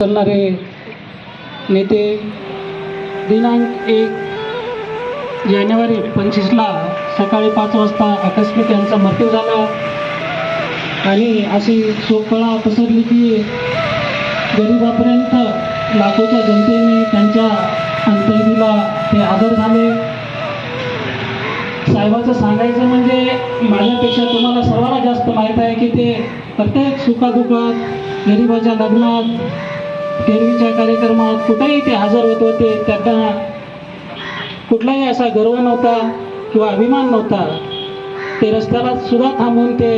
करणारे नेते दिनांक एक जानेवारी पंचवीसला सकाळी पाच वाजता आकस्मिक यांचा मृत्यू झाला. आणि अशी शोककळा पसरली की गरिबापर्यंत लाखोच्या जनतेने त्यांच्या अंतर्गीला ते आदर झाले. साहेबाचं सांगायचं म्हणजे माझ्यापेक्षा तुम्हाला सर्वांना जास्त माहीत आहे की ते प्रत्येक सुखादुखात गरिबाच्या लग्नात देवीच्या कार्यक्रमात कुठेही ते हजर होत होते त्यांना कुठलाही असा गर्व नव्हता किंवा अभिमान नव्हता. ते रस्त्याला सुद्धा थांबून ते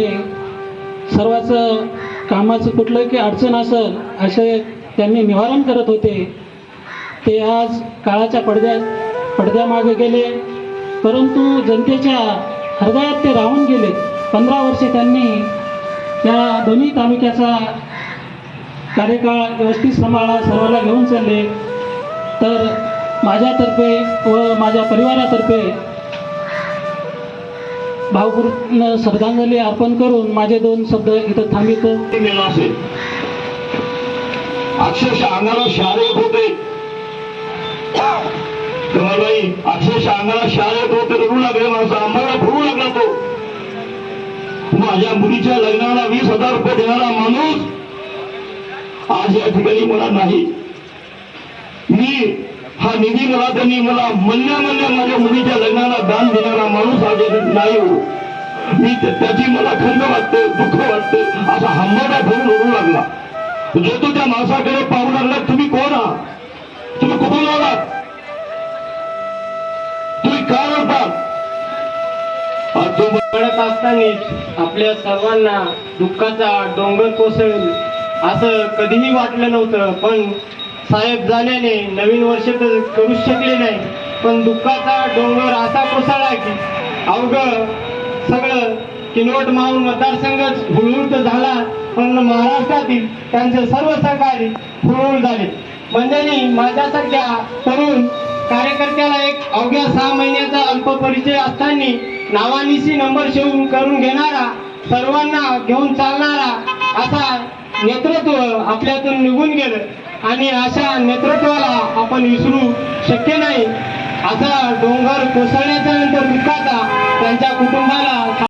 सर्वाचं कामाचं कुठलं की अडचण असेल असे त्यांनी निवारण करत होते. ते आज काळाच्या पडद्या पडद्यामागे गेले. परंतु जनतेच्या हृदयात ते राहून गेले. पंधरा वर्षे त्यांनी त्या दोन्ही तालुक्याचा कार्यकाळ व्यवस्थित सांभाळा सर्वांना घेऊन चालले. तर माझ्यातर्फे व माझ्या परिवारातर्फे भावपूर्ण श्रद्धांजली अर्पण करून माझे दोन शब्द इथं थांबित. असेल. अक्षरशः अंगाला शार येत होते. अक्षरशः अंगाला शार येत होते रडू लागले माणसं. आम्हाला फुरू लागला तो. माझ्या मुलीच्या लग्नाला वीस हजार रुपये देणारा माणूस आज या ठिकाणी मला नाही. मी हा निधी मला त्यांनी मला मल्ल्या मल्ल्या माझ्या मुलीच्या लग्नाला दान देणारा माणूस आज नाही हो. मी त्याची मला खंत वाटते दुःख वाटते असा हंबरडा ठेवून ओढू लागला. जो तो त्या माणसाकडे पाहू लागला तुम्ही कोण आहात? तुम्ही कुठून आलात? तुम्ही काय म्हणतात तो म्हणत असतानाच आपल्या सर्वांना दुःखाचा डोंगर कोसळेल. असं कधीही वाटलं नव्हतं. पण साहेब झाल्याने नवीन वर्ष तर करूच शकले नाही. पण दुःखाचा डोंगर असा कोसळला की अवघ सगळं किनवट माहून मतदारसंघच हुळहुळत झाला. पण महाराष्ट्रातील त्यांचे सर्व सहकारी हुळहुळ झाले. म्हणजे माझ्यासारख्या तरुण कार्यकर्त्याला एक अवघ्या सहा महिन्याचा अल्प परिचय असताना नावानिशी नंबर शेवून करून घेणारा सर्वांना घेऊन चालणारा असा नेतृत्व आपल्यातून निघून गेलं. आणि अशा नेतृत्वाला आपण विसरू शक्य नाही. असा डोंगर कोसळण्याच्या नंतर दुःखाचा त्यांच्या कुटुंबाला